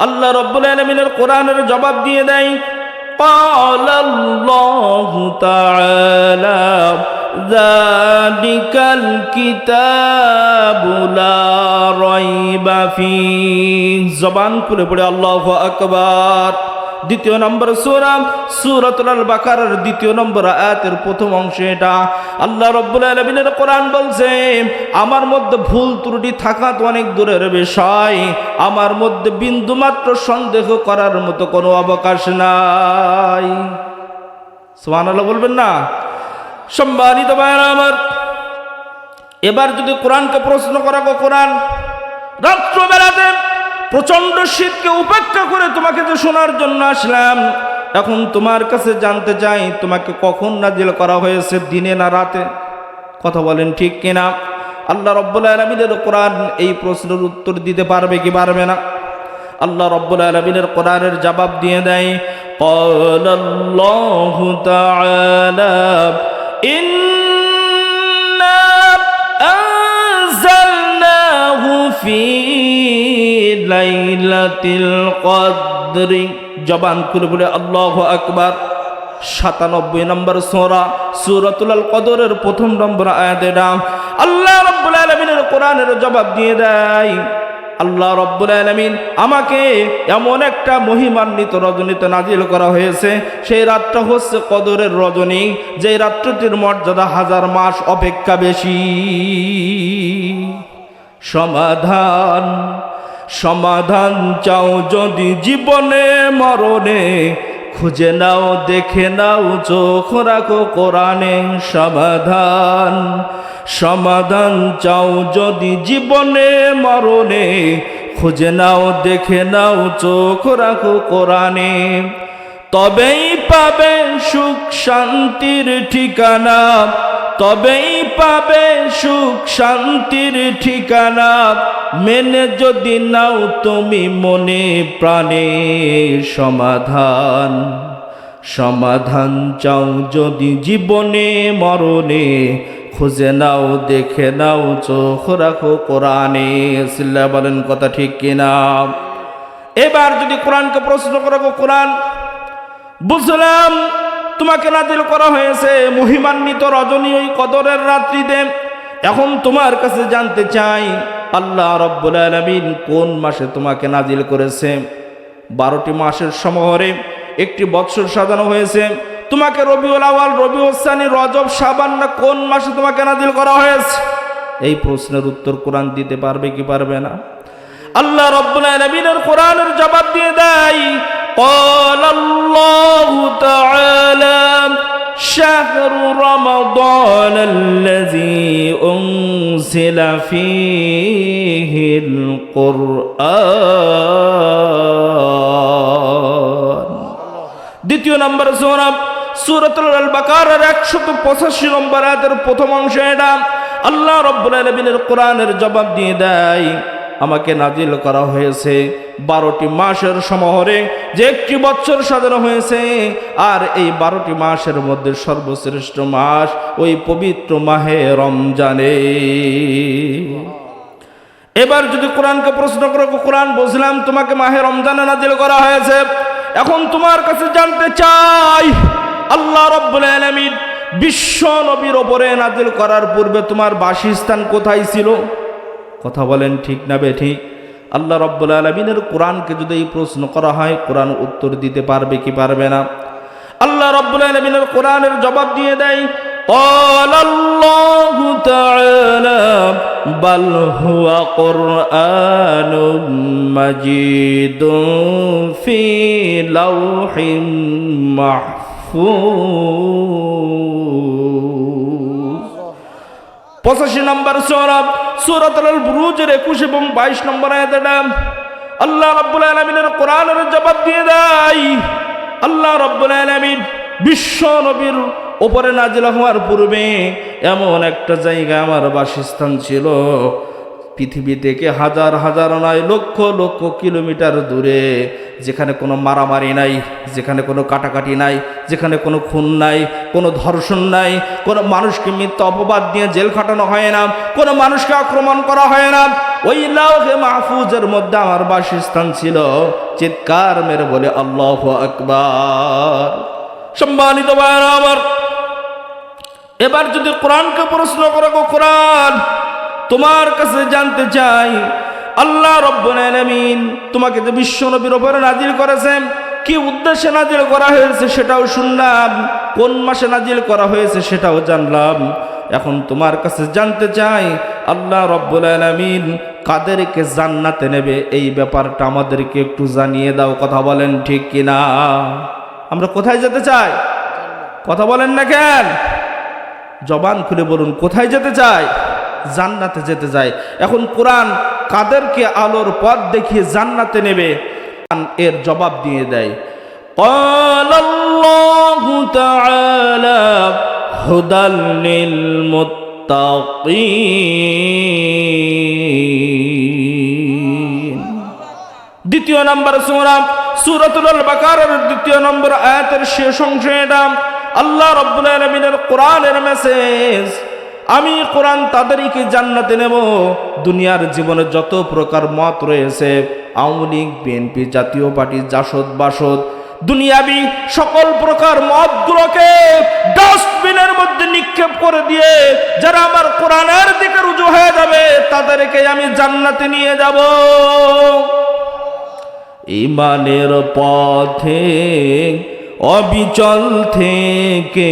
আল্লাহ রব্বুল আলমিনের কোরআনের জবাব দিয়ে দেয় قال الله تعالى ذلك الكتاب لا ريب فيه জবান খুলে পড়ে আল্লাহু আকবার দ্বিতীয় নম্বর সূরা, সূরাতুল বাকারার দ্বিতীয় নম্বর আয়াতের প্রথম অংশে এটা। আল্লাহ রব্বুল আলামিনের কোরআন বলছে, আমার মধ্যে ভুল ত্রুটি থাকা তো অনেক দূরের বিষয়। আমার মধ্যে বিন্দু মাত্র সন্দেহ করার মতো কোনো অবকাশ নাই। সুবহানাল্লাহ বলবেন না? সম্মানিত ভাইরা আমার, এবার যদি কোরআনকে প্রশ্ন করা গো কোরআন, রাত্রবেলাতে প্রচন্ড শীতকে উপেক্ষা করে তোমাকে যে শোনার জন্য আসলাম এখন তোমার কাছে জানতে চাই তোমাকে কখন নাজিল করা হয়েছে দিনে না রাতে কথা বলেন ঠিক কিনা আল্লাহ রব্বুল আলমিনের কোরআন এই প্রশ্নের উত্তর দিতে পারবে কি পারবে না আল্লাহ রব্বুল আলমিনের কোরআনের জবাব দিয়ে দেয় قال الله تعالى إنا أنزلناه في লাইলাতিল কদরি। জবান খুলে বলে, আল্লাহ আকবার। সাতানব্বই নম্বর সোরা, সুরতুল কদরের প্রথম নম্বর আয়াতে নাম আল্লাহ রব্বুল আলমিনের কোরআনের জবাব দিয়ে দেয়। আল্লাহ রব্বুল আলমিন আমাকে এমন একটা মহিমান্বিত রজনীতে নাজিল করা হয়েছে। সেই রাতটা হচ্ছে কদরের রজনী। যেই রাত্রটির মর্যাদা হাজার মাস অপেক্ষা বেশি। সমাধান সমাধান চাও যদি জীবনে মরণে, খুঁজে নাও, দেখে নাও, চোখ রাখো কোরআনে সমাধান। সমাধান চাও যদি জীবনে মরণে, খুঁজে নাও, দেখে নাও, চোখ রাখো কোরআনে। তবেই পাবে সুখ শান্তির ঠিকানা, তবেই পাবে সুখ শান্তির ঠিকানা। মেনে যদি নাও তুমি মনে প্রাণে সমাধান। সমাধান চাও যদি জীবনে মরণে। খুঁজে নাও, দেখে নাও, চোখ রাখো কোরআনে। সিল্লা বলেন কথা ঠিক কিনা? এবার যদি কোরআনকে প্রশ্ন করো কোরআন, বুঝলাম তোমাকে নাজিল করা হয়েছে। মহিমান্বিত রজনী ওই কদরের রাত্রিতে। এখন তোমার কাছে জানতে চাই, আল্লাহ রব্বুল আলমিন কোন মাসে তোমাকে নাজিল করেছে? বারোটি মাসের সমহরে একটি বৎসর সাজানো হয়েছে। তোমাকে রবিউল আওয়াল রবিউল সানি, রজব সাবান না কোন মাসে তোমাকে নাজিল করা হয়েছে? এই প্রশ্নের উত্তর কোরআন দিতে পারবে কি পারবে না? আল্লাহ রব্বুল আলমিনের কোরআনের জবাব দিয়ে দেয় قال الله تعالى شهر رمضان الذي أنزل فيه القرآن দ্বিতীয় নম্বর সৌরভ সুরতুল আল বাকারের একশত পঁচাশি নম্বর আয়াতের প্রথম অংশ এটা আল্লাহ রব্বুল আলমিনের কোরআনের জবাব দিয়ে দেয় আমাকে নাজিল করা হয়েছে। বারোটি মাসের সমহরে যে একটি বছর সাজানো হয়েছে, আর এই বারোটি মাসের মধ্যে সর্বশ্রেষ্ঠ মাস ওই পবিত্র মাহে রমজানে। এবার যদি কোরআনকে প্রশ্ন করো, কোরআন বুঝলাম, তোমাকে মাহে রমজানে নাজিল করা হয়েছে। এখন তোমার কাছে জানতে চাই, আল্লাহ রব্বুল আলামিন বিশ্ব নবীর ওপরে নাজিল করার পূর্বে তোমার বাসস্থান কোথায় ছিল? কথা বলেন ঠিক না বে ঠিক আল্লাহ রব্বুল আলমিনের কোরআনকে যদি এই প্রশ্ন করা হয় কোরআন উত্তর দিতে পারবে কি পারবে না আল্লাহ রব্বুল আলমিনের কোরআনের জবাব দিয়ে দেয় قال الله تعالى بل هو قرآن مجيد في لوح محفوظ পঁচাশি নম্বর সৌরভ সুরত বুরুজের একুশ এবং বাইশ নম্বর আল্লাহ রব্বুল আলমিনের কোরআনের জবাব দিয়ে দেয়। আল্লাহ রব্বুল আলমিন বিশ্ব নবীর ওপরে নাজিল হওয়ার পূর্বে এমন একটা জায়গা আমার বাসস্থান ছিল। পৃথিবী থেকে হাজার হাজার নয় লক্ষ লক্ষ কিলোমিটার দূরে, যেখানে কোনো মারামারি নাই, যেখানে কোনো কাটাকাটি নাই, যেখানে কোনো খুন নাই, কোনো ধর্ষণ নাই, কোনো মানুষকে মিথ্যা অপবাদ দিয়ে জেল খাটানো হয় না, কোনো মানুষকে আক্রমণ করা হয় না। ওই লাউহে মাহফুজের মধ্যে আমার বাসস্থান ছিল, চিৎকার মেরে বলে, আল্লাহ আকবার। সম্মানিত আমার, এবার যদি কোরআনকে প্রশ্ন করো কোরআন তোমার কাছে জানতে চাই, আল্লাহ রব্বুল আলামিন তোমাকে যে বিশ্ব নবীর উপরে নাজিল করেছেন, কি উদ্দেশ্যে নাজিল করা হয়েছে সেটাও শুনলাম, কোন মাসে নাজিল করা হয়েছে সেটাও জানলাম। এখন তোমার কাছে জানতে চাই, আল্লাহ রব্বুল আলামিন কাদেরকে জান্নাতে নেবে? এই ব্যাপারটা আমাদেরকে একটু জানিয়ে দাও, কথা বলেন ঠিক কিনা? আমরা কোথায় যেতে চাই? কথা বলেন না কেন? জবান খুলে বলুন, কোথায় যেতে চায় জান্নাতে যেতে যায় এখন কোরআন কাদেরকে আলোর পথ দেখিয়ে জান্নাতে নেবে কোরআন এর জবাব দিয়ে দেয় قال الله تعالى هدى للمتقين দ্বিতীয় নম্বর সুরা সূরাতুল বাকারার দ্বিতীয় নম্বর আয়াতের শেষ অংশে এটা আল্লাহ রব্বুল আলামিনের কোরআনের মেসেজ আমি কোরআন তাদেরকে জান্নাতে নেব। দুনিয়ার জীবনে যত প্রকার মত রয়েছে, আওয়ামী লীগ, বিএনপি, জাতীয় পার্টি, জাসদ, বাসদ, দুনিয়াবি সকল প্রকার মতগুলোকে ডাস্টবিনের মধ্যে নিক্ষেপ করে দিয়ে যারা আমার কোরআনের দিকে রুজু হয়ে যাবে, তাদেরকে আমি জান্নাতে নিয়ে যাব। ইমানের পথে, অবিচল থেকে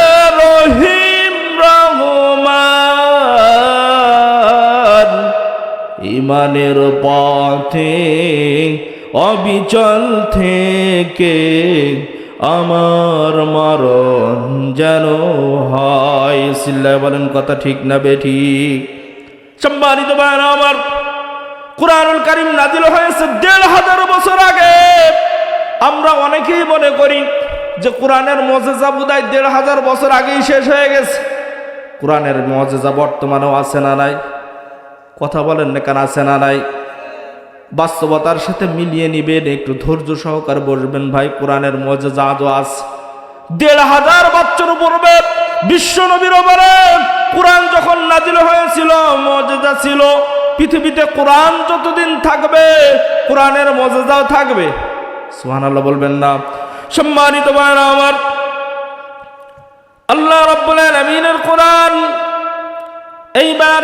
ইমানের পথে অবিচল থেকে আমার মরণ যেন হয়। সিল্লায় বলেন কথা ঠিক না বে ঠিক। সম্মানিত ভাইরা আমার কোরআনুল কারিম নাজিল হয়েছে দেড় হাজার বছর আগে। আমরা অনেকেই মনে করি যে কোরআনের মজেজা বুদায় দেড় হাজার বছর আগেই শেষ হয়ে গেছে। কোরআনের মজেজা বর্তমানেও আছে না নাই? কথা বলেন না, কেন আছে না নাই? বাস্তবতার সাথে মিলিয়ে নিবেন, একটু ধৈর্য সহকার বসবেন ভাই, কোরআনের মজেজা আজও আছে? দেড় হাজার বছর পূর্বে বিশ্ব নবীর কোরআন যখন নাজিল হয়েছিল, মজেজা ছিল, পৃথিবীতে কোরআন যতদিন থাকবে, কোরআনের মজেজাও থাকবে। সুহান আল্লাহ বলবেন না। সম্মানিত ভাইরা আমার, আল্লাহ রব্বুল আলামিনের কোরআন এইবার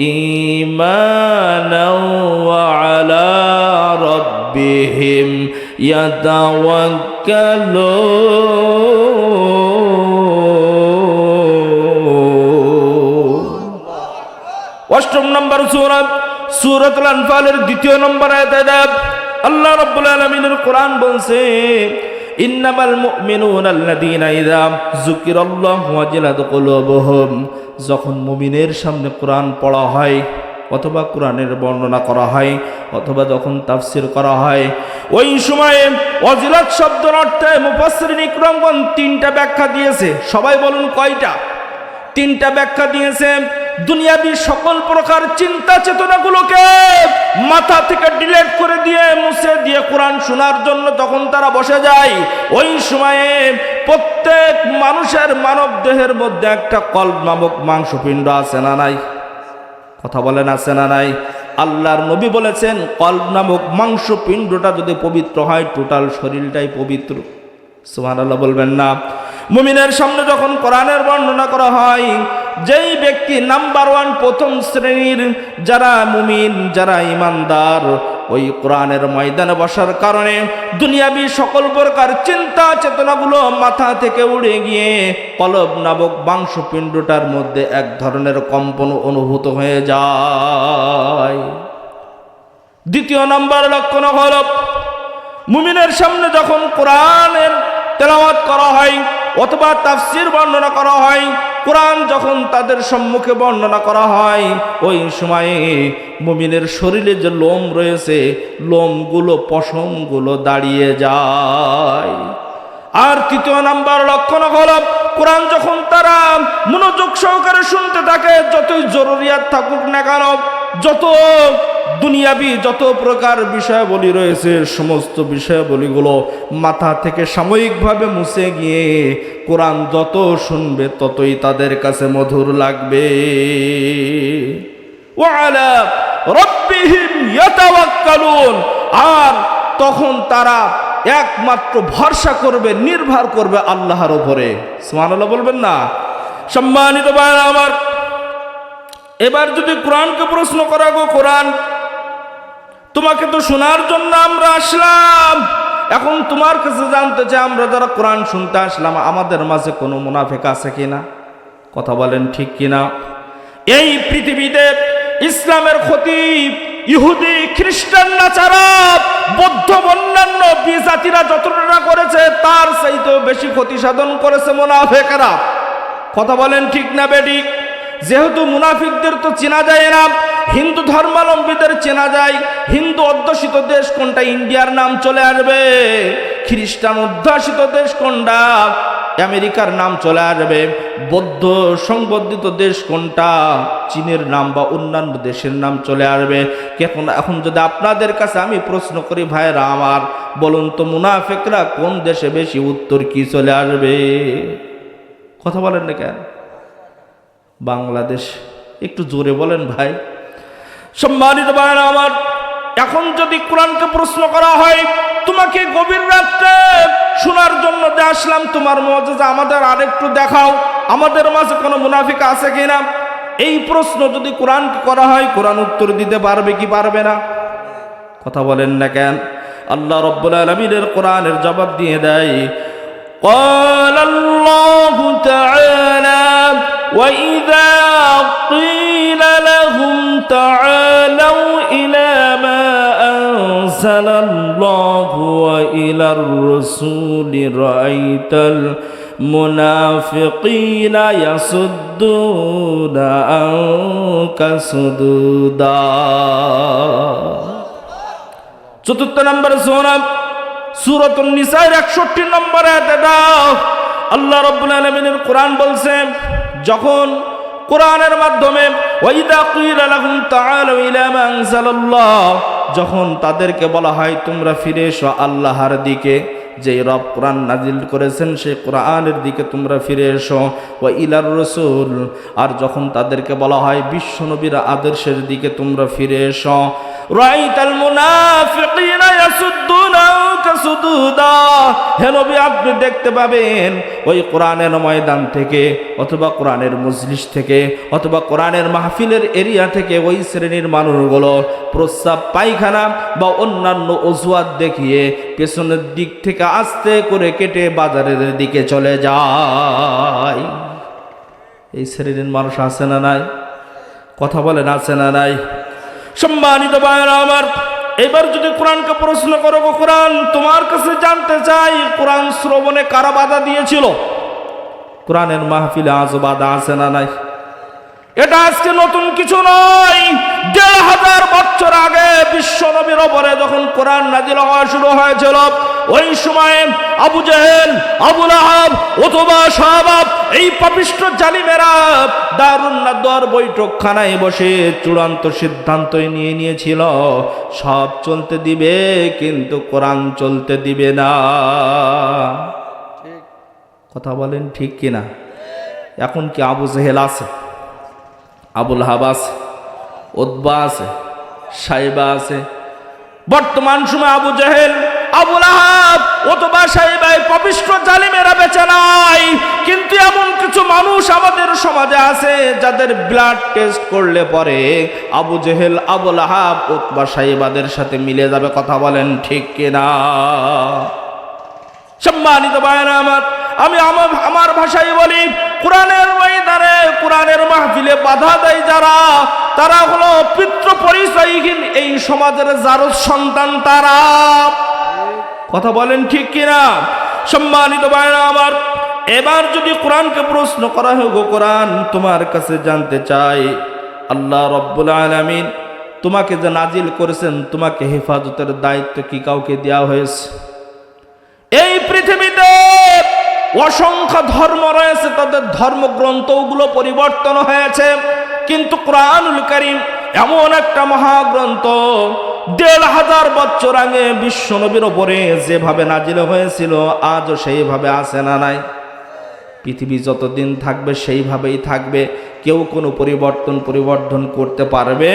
إيمانا وعلى ربهم يتوكلون অষ্টম নম্বর সুরত সুরতুল আনফালের দ্বিতীয় নম্বর আয়াতে দেব আল্লাহ রাব্বুল আলামিনের কোরআন বলছে ইন্নামাল মুমিনুন আল্লাযীনা ইযা যুকিরাল্লাহু ওয়াজিলাত কুলুবুহুম। যখন মুমিনের সামনে কোরআন পড়া হয়, অথবা কোরআনের বর্ণনা করা হয়, অথবা যখন তাফসির করা হয়, ওই সময়ে অজিলাত শব্দের অর্থে মুফাসসির ইকরামগণ তিনটা ব্যাখ্যা দিয়েছে। সবাই বলুন কয়টা? তিনটা ব্যাখ্যা দিয়েছে, দুনিয়াবি সকল প্রকার চিন্তা চেতনাগুলোকে মাথা থেকে ডিলেট করে দিয়ে, মুছে দিয়ে কোরআন শোনার জন্য তখন তারা বসে যায়, ওই সময়ে প্রত্যেক মানুষের মানব দেহের মধ্যে একটা কল্প নামক মাংসপিণ্ড আছে না নাই? কথা বলেন, আছে না নাই? আল্লাহর নবী বলেছেন, কল্প নামক মাংসপিণ্ডটা যদি পবিত্র হয় টোটাল শরীরটাই পবিত্র। সুহান আল্লাহ বলবেন না। মুমিনের সামনে যখন কোরআনের বর্ণনা করা হয়, যেই ব্যক্তি নাম্বার ওয়ান প্রথম শ্রেণির যারা মুমিন, যারা ইমানদার, ওই কোরআনের ময়দানে বসার কারণে দুনিয়াবি সকল প্রকার চিন্তা চেতনাগুলো মাথা থেকে উড়ে গিয়ে কলব নামক মাংসপিণ্ডটার মধ্যে এক ধরনের কম্পন অনুভূত হয়ে যায়। দ্বিতীয় নম্বর লক্ষণ হল, মুমিনের সামনে যখন কোরআনের তেলাওয়াত করা হয় অথবা তাফসির বর্ণনা করা হয়। কোরআন যখন তাদের সম্মুখে বর্ণনা করা হয়, ওই সময়ে মুমিনের শরীরে যে লোম রয়েছে, লোমগুলো, পশমগুলো দাঁড়িয়ে যায়। আর তৃতীয় নাম্বার লক্ষণ হল, কোরআন যখন তারা মনোযোগ সহকারে শুনতে থাকে, যতই জরুরিয়াত থাকুক না কেন, যত দুনিয়াবি যত প্রকার বিষয়াবলী রয়েছে, সমস্ত বিষয়াবলীগুলো মাথা থেকে সাময়িকভাবে মুছে গিয়ে কোরআন যত শুনবে ততই তাদের কাছে মধুর লাগবে। আর তখন তারা একমাত্র ভরসা করবে, নির্ভর করবে আল্লাহর উপরে। সুবহানাল্লাহ বলবেন না? সম্মানিত আমার, এবার যদি কোরআনকে প্রশ্ন করা গো কোরআন তোমাকে তো শোনার জন্য আমরা আসলাম। এখন তোমার কাছে জানতে চাই, আমরা যারা কোরআন শুনতে আসলাম, আমাদের মাঝে কোনো মুনাফেক আছে কিনা? কথা বলেন ঠিক কিনা? এই পৃথিবীতে ইসলামের ক্ষতি ইহুদি, খ্রিস্টান নাচারা বৌদ্ধ, অন্যান্য বিজাতিরা যতটা করেছে, তার চাইতেও বেশি ক্ষতি সাধন করেছে মুনাফেকেরা। কথা বলেন ঠিক না বেডিক যেহেতু মুনাফিকদের তো চেনা যায় না হিন্দু ধর্মাবলম্বীদের চেনা যায়, হিন্দু অধ্যুষিত দেশ কোনটা ইন্ডিয়ার নাম চলে আসবে, খ্রিস্টান অধ্যুষিত দেশ কোনটা, আমেরিকার নাম চলে আসবে, বৌদ্ধ সংবর্ধিত দেশ কোনটা, চীনের নাম বা অন্যান্য দেশের নাম চলে আসবে। এখন এখন যদি আপনাদের কাছে আমি প্রশ্ন করি ভাইরা আমার, বলুন তো মুনাফেকরা কোন দেশে বেশি উত্তর কি চলে আসবে? কথা বলেন না কেন? বাংলাদেশ, একটু জোরে বলেন ভাই। সম্মানিত ভাইরা আমার এখন যদি কোরআনকে প্রশ্ন করা হয় তোমাকে গভীর রাত্রে শোনার জন্য যে আসলাম তোমার মজা আমাদের আরেকটু দেখাও আমাদের মাঝে কোনো মুনাফিক আছে কিনা এই প্রশ্ন যদি কোরআনকে করা হয় কোরআন উত্তর দিতে পারবে কি পারবে না কথা বলেন না কেন আল্লাহ রব্বুল আলমিনের কোরআনের জবাব দিয়ে দেয় قال الله تعالى وإذا قيل لهم تعالوا إلى ما أنزل الله وإلى الرسول رأيت المنافقين يصدون عنك صدودا চতুর্থ নম্বর সোনাম সুরত নিসাইর একষট্টি নম্বরে দাদা আল্লাহ রব্বুল আলমিনের কোরআন বলছেন যখন কোরআনের মাধ্যমে যখন তাদেরকে বলা হয়, তোমরা ফিরে এসো আল্লাহর দিকে যে রব কোরআন নাজিল করেছেন, সেই কোরআনের দিকে তোমরা ফিরে এসো ও ইলার রসুল। আর যখন তাদেরকে বলা হয়, বিশ্ব নবীর আদর্শের দিকে তোমরা ফিরে এসো। রাইতাল মুনাফিকিনা ইয়াসুদ্দুনা হে নবী, আপনি দেখতে পাবেন ওই কোরআনের ময়দান থেকে অথবা কোরআনের মজলিস থেকে অথবা কোরআনের মাহফিলের এরিয়া থেকে ওই শ্রেণির মানুষগুলো প্রস্রাব পায়খানা বা অন্যান্য অজুয়াত দেখিয়ে পেছনের দিক থেকে আস্তে করে কেটে বাজারের দিকে চলে যায়। এই শ্রেণির মানুষ আছে না নাই? কথা বলেন, আছে না নাই? সম্মানিত ভাইয়েরা আমার এবার যদি কোরআনকে প্রশ্ন করো গো কোরআন, তোমার কাছে জানতে চাই, কোরআন শ্রবণে কারা বাধা দিয়েছিল? কোরআনের মাহফিলে আজ বাধা আছে না নাই? এটা আজকে নতুন কিছু নয়। দেড় হাজার বছর আগে বিশ্ব নবীর যখন কোরআন নাজিল হওয়া শুরু হয়েছিল ওই সময়ে আবু জাহেল আবুল আহাব অথবা সাহাব এই পাপিষ্ট জালিমেরা দারুণ নাদর বৈঠকখানায় বসে চূড়ান্ত সিদ্ধান্তই নিয়ে নিয়েছিল। সব চলতে দিবে কিন্তু কোরআন চলতে দিবে না। কথা বলেন ঠিক কিনা? এখন কি আবু জেহেল আছে? আবুল হাব আছে? ওদবা আছে? সাইবা আছে? বর্তমান সময় আবু জাহেল আবুল আহাব অথবা সাইবাই পবিত্র জালিমেরা বেঁচে নাই। কিন্তু এমন কিছু মানুষ আমাদের সমাজে আছে যাদের ব্লাড টেস্ট করলে পরে আবু জেহেল আবুল আহাব উতবা সাহেবাদের সাথে মিলে যাবে কথা বলেন ঠিক কিনা? সম্মানিত ভাইরা আমার, আমি আমার ভাষায় বলি, কোরআনের ময়দানে, কোরআনের মাহফিলে বাধা দেয় যারা, তারা হলো পিতৃ পরিচয়হীন এই সমাজের যার সন্তান তারা। কথা বলেন ঠিক কিনা? সম্মানিত ভাইরা আমার, এবার যদি কোরআনকে প্রশ্ন করা হোক কোরআন, তোমার কাছে জানতে চাই, আল্লাহ রব্বুল আলামিন তোমাকে যে নাজিল করেছেন, তোমাকে হেফাজতের দায়িত্ব কি কাউকে দেওয়া হয়েছে? এই পৃথিবীতে অসংখ্য ধর্ম রয়েছে, তাদের ধর্মগ্রন্থগুলো পরিবর্তন হয়েছে, কিন্তু কোরআনুল করিম এমন একটা মহাগ্রন্থ দেড় হাজার বছর আগে বিশ্ব নবীর ওপরে যেভাবে নাজিল হয়েছিল, আজও সেইভাবে আছে না নাই। পৃথিবী যতদিন থাকবে সেইভাবেই থাকবে। কেউ কোনো পরিবর্তন পরিবর্তন করতে পারবে